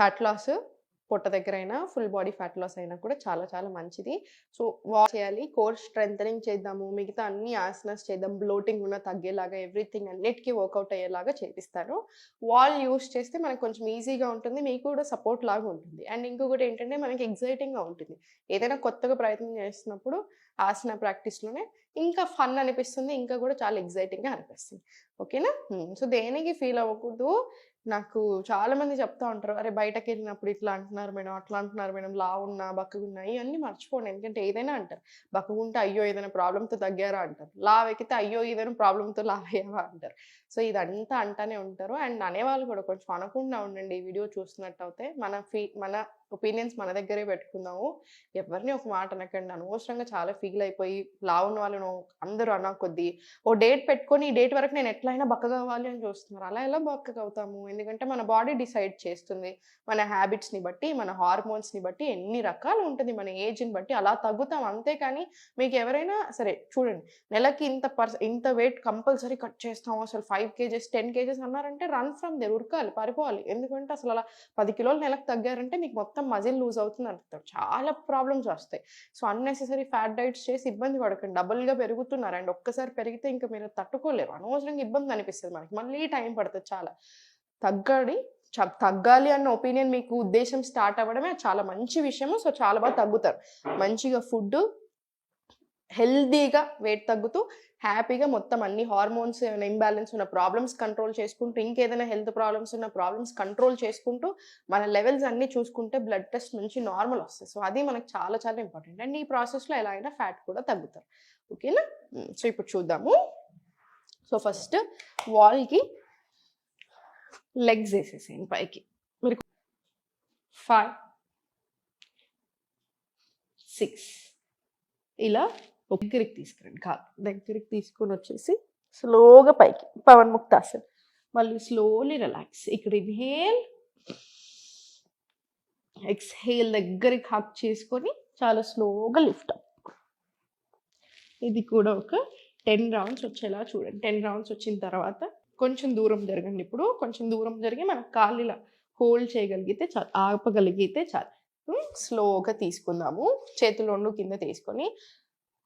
Fat loss పొట్ట దగ్గర అయినా ఫుల్ బాడీ ఫ్యాట్ లాస్ అయినా కూడా చాలా చాలా మంచిది. సో వాక్ చేయాలి కోర్ స్ట్రెంగ్ చేద్దాము మిగతా అన్ని ఆసనాస్ చేద్దాం బ్లోటింగ్ ఉన్న తగ్గేలాగా ఎవ్రీథింగ్ అన్నిటికీ వర్కౌట్ అయ్యేలాగా చేపిస్తాను వాల్ యూస్ చేస్తే మనకు కొంచెం ఈజీగా ఉంటుంది మీకు కూడా సపోర్ట్ లాగా ఉంటుంది. అండ్ ఇంకొకటి ఏంటంటే మనకి ఎగ్జైటింగ్గా ఉంటుంది. ఏదైనా కొత్తగా ప్రయత్నం చేస్తున్నప్పుడు ఆసన ప్రాక్టీస్లోనే ఇంకా ఫన్ అనిపిస్తుంది ఇంకా కూడా చాలా ఎగ్జైటింగ్గా అనిపిస్తుంది. ఓకేనా? సో దేనికి ఫీల్ అవ్వకూడదు. నాకు చాలా మంది చెప్తా ఉంటారు అరే బయటకు వెళ్ళినప్పుడు ఇట్లా అంటున్నారు మేడం అట్లా అంటున్నారు మేడం లా ఉన్నా బక్కగున్నా ఇవన్నీ మర్చిపోండి ఎందుకంటే ఏదైనా అంటారు బక్కగుంటే అయ్యో ఏదైనా ప్రాబ్లంతో తగ్గారా అంటారు. లావ్ ఎక్కితే అయ్యో ఏదైనా ప్రాబ్లంతో లావ్ అయ్యావా అంటారు. సో ఇదంతా అంటానే ఉంటారు. అండ్ అనేవాళ్ళు కూడా కొంచెం అనకుండా ఉండండి ఈ వీడియో చూస్తున్నట్టు అయితే మన ఫీ మన ఒపీనియన్స్ మన దగ్గరే పెట్టుకుందాము. ఎవరిని ఒక మాట అనకండి. అనవసరంగా చాలా ఫీల్ అయిపోయి లావు ఉన్న వాళ్ళను అందరూ అన్న కొద్దీ ఓ డేట్ పెట్టుకొని ఈ డేట్ వరకు నేను ఎట్లయినా బక్కగవ్వాలి అని చూస్తున్నారు. అలా ఎలా బక్కగా అవుతాము? ఎందుకంటే మన బాడీ డిసైడ్ చేస్తుంది. మన హ్యాబిట్స్ని బట్టి మన హార్మోన్స్ని బట్టి ఎన్ని రకాలు ఉంటుంది మన ఏజ్ని బట్టి. అలా తగ్గుతాం అంతేకాని మీకు ఎవరైనా సరే చూడండి. నెలకి ఇంత పర్స ఇంత వెయిట్ కంపల్సరీ కట్ చేస్తాం. అసలు ఫైవ్ కేజెస్ టెన్ కేజెస్ అన్నారంటే రన్ ఫ్రమ్ దే ఉరకాలి పారిపోవాలి. ఎందుకంటే అసలు అలా పది కిలోలు నెలకు తగ్గారంటే మీకు మొత్తం మజిల్ లూజ్ అవుతుంది అంటారు. చాలా ప్రాబ్లమ్స్ వస్తాయి. సో అన్నెసెసరీ ఫ్యాట్ డైట్స్ చేసి ఇబ్బంది పడకండి. డబుల్గా పెరుగుతున్నారు. అండ్ ఒక్కసారి పెరిగితే ఇంకా మీరు తట్టుకోలేరు. అనవసరంగా ఇబ్బంది అనిపిస్తుంది మనకి. మళ్ళీ టైం పడుతుంది చాలా. తగ్గడి. చ- తగ్గాలి అన్న ఒపీనియన్ మీకు ఉద్దేశం స్టార్ట్ అవ్వడమే చాలా మంచి విషయము. సో చాలా బాగా తగ్గుతారు. మంచిగా ఫుడ్ హెల్దీగా వెయిట్ తగ్గుతూ హ్యాపీగా మొత్తం అన్ని హార్మోన్స్ ఏమైనా ఇంబ్యాలెన్స్ ఉన్న ప్రాబ్లమ్స్ కంట్రోల్ చేసుకుంటూ ఇంకేదైనా హెల్త్ ప్రాబ్లమ్స్ ఉన్న ప్రాబ్లమ్స్ కంట్రోల్ చేసుకుంటూ మన లెవెల్స్ అన్ని చూసుకుంటే బ్లడ్ టెస్ట్ నుంచి నార్మల్ వస్తాయి. సో అది మనకు చాలా చాలా ఇంపార్టెంట్ అండ్ ఈ ప్రాసెస్లో ఎలా అయినా ఫ్యాట్ కూడా తగ్గుతారు. ఓకేనా సో hmm, ఇప్పుడు చూద్దాము. సో ఫస్ట్ వాల్కి లెగ్స్ వేసేసేయండి పైకి. మీరు ఫైవ్ సిక్స్ ఇలా దగ్గరికి తీసుకురండి కాదు. దగ్గరికి తీసుకొని వచ్చేసి స్లోగా పైకి పవన్ ముక్తాసన్. మళ్ళీ స్లోలీ రిలాక్స్ ఇక్కడ ఇన్హేల్ ఎక్స్హేల్ దగ్గరికి హక్ చేసుకొని చాలా స్లోగా లిఫ్ట్ అప్ ఇది కూడా ఒక టెన్ రౌండ్స్ వచ్చేలా చూడండి. టెన్ రౌండ్స్ వచ్చిన తర్వాత కొంచెం దూరం జరగండి ఇప్పుడు. కొంచెం దూరం జరిగి మనం కాళ్ళు ఇలా హోల్డ్ చేయగలిగితే చాలు ఆపగలిగితే చాలు. Hmm, స్లోగా తీసుకుందాము. చేతులు రెండు కింద తీసుకొని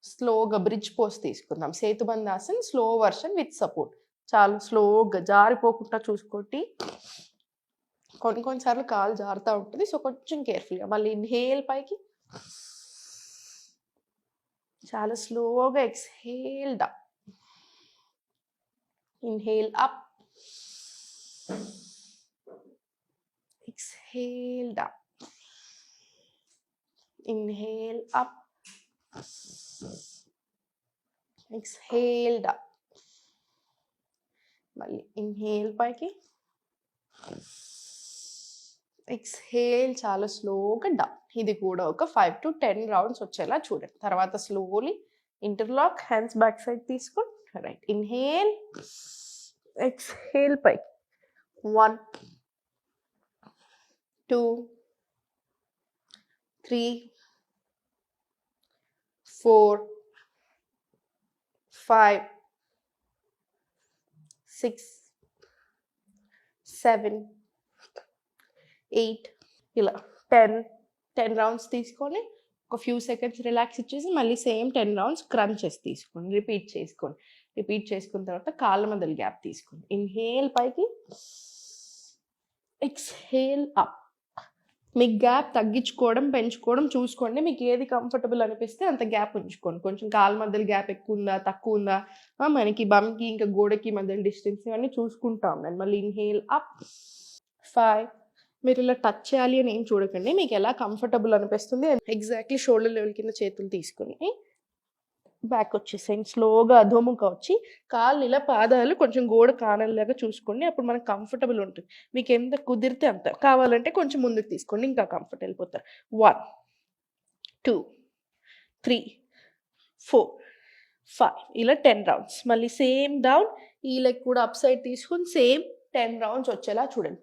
స్లోగా బ్రిడ్జ్ పోస్ట్ తీసుకుందాం. సేతుబంధాసన్ స్లో వర్షన్ విత్ సపోర్ట్. చాలా స్లోగా జారిపోకుండా చూసుకోండి. కొన్ని కొన్నిసార్లు కాలు జారుతూ ఉంటుంది. సో కొంచెం కేర్ఫుల్గా మళ్ళీ ఇన్హేల్ పైకి. చాలా స్లోగా exhale down inhale up. Exhale down inhale up. Exhale down మళ్ళీ ఇన్హేల్ పైకి ఎక్స్హేల్ చాలా స్లోగా డౌన్ ఇది కూడా ఒక ఫైవ్ టు టెన్ రౌండ్స్ వచ్చేలా చూడండి. తర్వాత slowly interlock hands back side తీసుకొని రైట్ ఇన్హేల్ ఎక్స్హేల్ పైకి one two three four five six seven eight ఇలా టెన్ టెన్ రౌండ్స్ తీసుకొని ఒక ఫ్యూ సెకండ్స్ రిలాక్స్ ఇచ్చేసి మళ్ళీ సేమ్ టెన్ రౌండ్స్ క్రంచెస్ తీసుకోండి. రిపీట్ చేసుకోండి. రిపీట్ చేసుకున్న తర్వాత కాళ్ళ మధ్యలో గ్యాప్ తీసుకోండి. ఇన్హేల్ పైకి ఎక్స్హేల్ అప్. మీకు గ్యాప్ తగ్గించుకోవడం పెంచుకోవడం చూసుకోండి. మీకు ఏది కంఫర్టబుల్ అనిపిస్తే అంత గ్యాప్ ఉంచుకోండి. కొంచెం కాళ్ళ మధ్యలో గ్యాప్ ఎక్కువ ఉందా తక్కువ ఉందా మనకి బమ్కి ఇంకా గోడకి మధ్యలో డిస్టెన్స్ ఇవన్నీ చూసుకుంటాం. నేను మళ్ళీ ఇన్హేల్ అప్ ఫైవ్ మీరు ఇలా టచ్ చేయాలి అని ఏం చూడకండి. మీకు ఎలా కంఫర్టబుల్ అనిపిస్తుంది ఎగ్జాక్ట్లీ షోల్డర్ లెవెల్ కింద చేతులు తీసుకొని బ్యాక్ వచ్చేసేయండి స్లోగా అధోముఖ వచ్చి కాళ్ళు ఇలా పాదాలు కొంచెం గోడ కానల్లాగా చూసుకోండి. అప్పుడు మనకు కంఫర్టబుల్ ఉంటుంది. మీకు ఎంత కుదిరితే అంత. కావాలంటే కొంచెం ముందుకు తీసుకోండి. ఇంకా కంఫర్ట్ వెళ్ళిపోతారు one two three four five ఇలా టెన్ రౌండ్స్ మళ్ళీ సేమ్ డౌన్ ఈ లెగ్ కూడా అప్ సైడ్ తీసుకొని సేమ్ టెన్ రౌండ్స్ వచ్చేలా చూడండి.